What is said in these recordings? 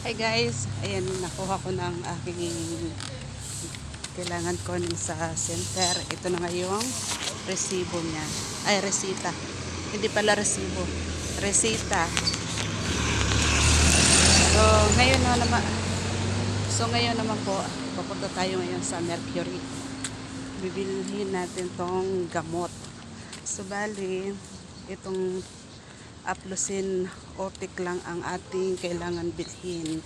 Hi guys, ayan nakuha ko ng aking kailangan ko nun sa center. Ito na nga yung resibo niya. Ay, resita. Hindi pala resibo. Resita. So, ngayon na naman So, ngayon naman po, papunta tayo ngayon sa Mercury. Bibilhin natin tong gamot. So, bali, itong aplusin otic lang ang ating kailangan bilhin.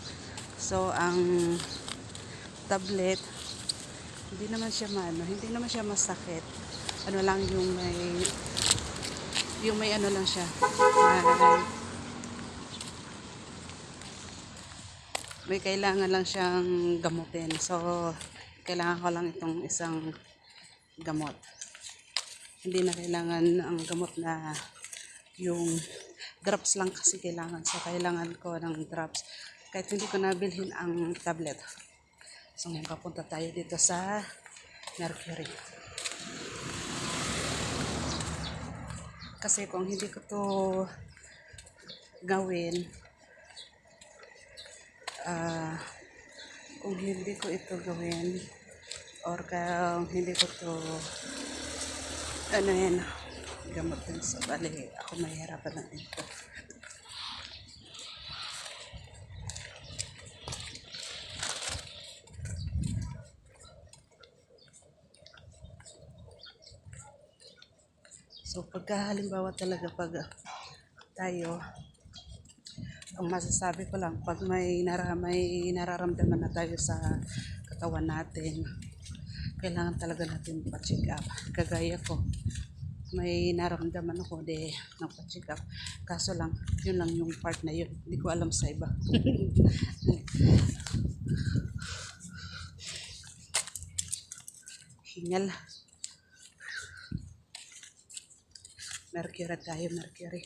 So, ang tablet, hindi naman siya maano, hindi naman siya masakit. Ano lang yung may, yung may ano lang siya, may, may kailangan lang siyang gamutin. So, kailangan ko lang itong isang gamot. Hindi na kailangan ang gamot na yung drops lang kasi kailangan. So, kailangan ko ng drops. Kahit hindi ko nabilhin ang tablet. So, ngayon papunta tayo dito sa Mercury. Kasi kung hindi ko to gawin, ah kung hindi ko ito gawin, or kung hindi ko to ano yan, gamot din sa bali, ako mahirapan na dito. So, pagka halimbawa talaga pag ah, tayo, ang masasabi ko lang, pag may, nara, may nararamdaman na tayo sa katawan natin, kailangan talaga natin pa-check up. Kagaya ko, may naramdaman ako, de, nagpa-check. Kaso lang, yun lang yung part na yun. Hindi ko alam sa iba. Hingal. Mercury tayo, Mercury.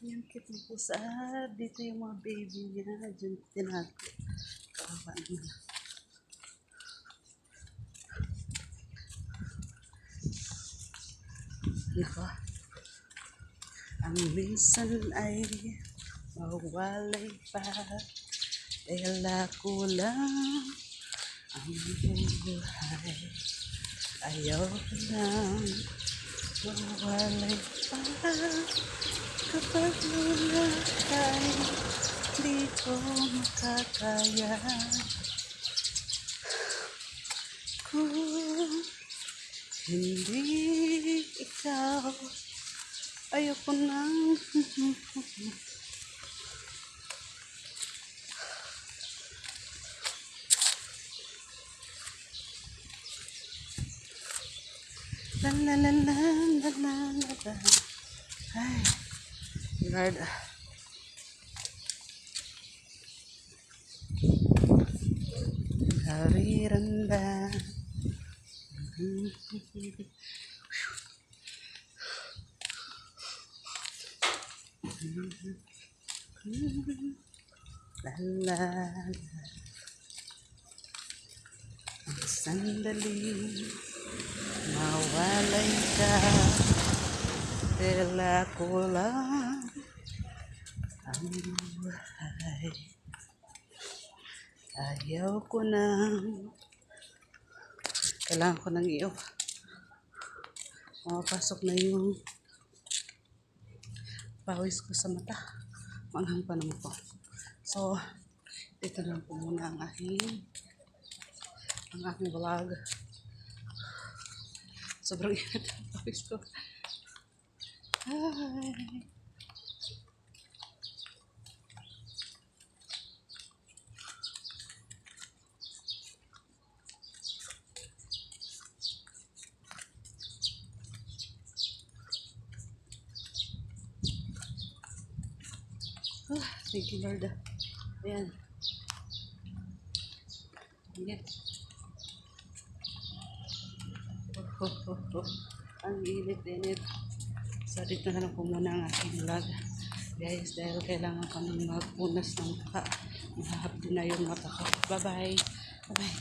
Yan, cute ng pusa. Ah, dito yung mga baby niya. Diyan tinago. Kawawa naman. Diba? Ang minsan ay mawalay pa dahil ako lang ang buhay. Ayaw ko lang mawalay pa kapag wala ay di makakaya. Kung hindi ikaw, ayoko nang la la la la la la la. Ay, Lord. Hariranda. La la la. Ang sandali mawalay ka Tela ko lang ang buhay Ayaw ko nang Kailangan ko nang iyo. Mapasok na yung pawis ko sa mata. Manghang pa naman po. So, dito lang po muna ang aking ang aking vlog. Sobrang ingat ang pawis ko. Hi! You Lord. Ayan. Ayan. Oh, oh, oh, oh. Ang init-init. So, dito na lang po muna ang aking vlog. Guys, dahil kailangan nang magpunas ng mata. Mahahap din na yung mata ko. Bye-bye. Bye-bye.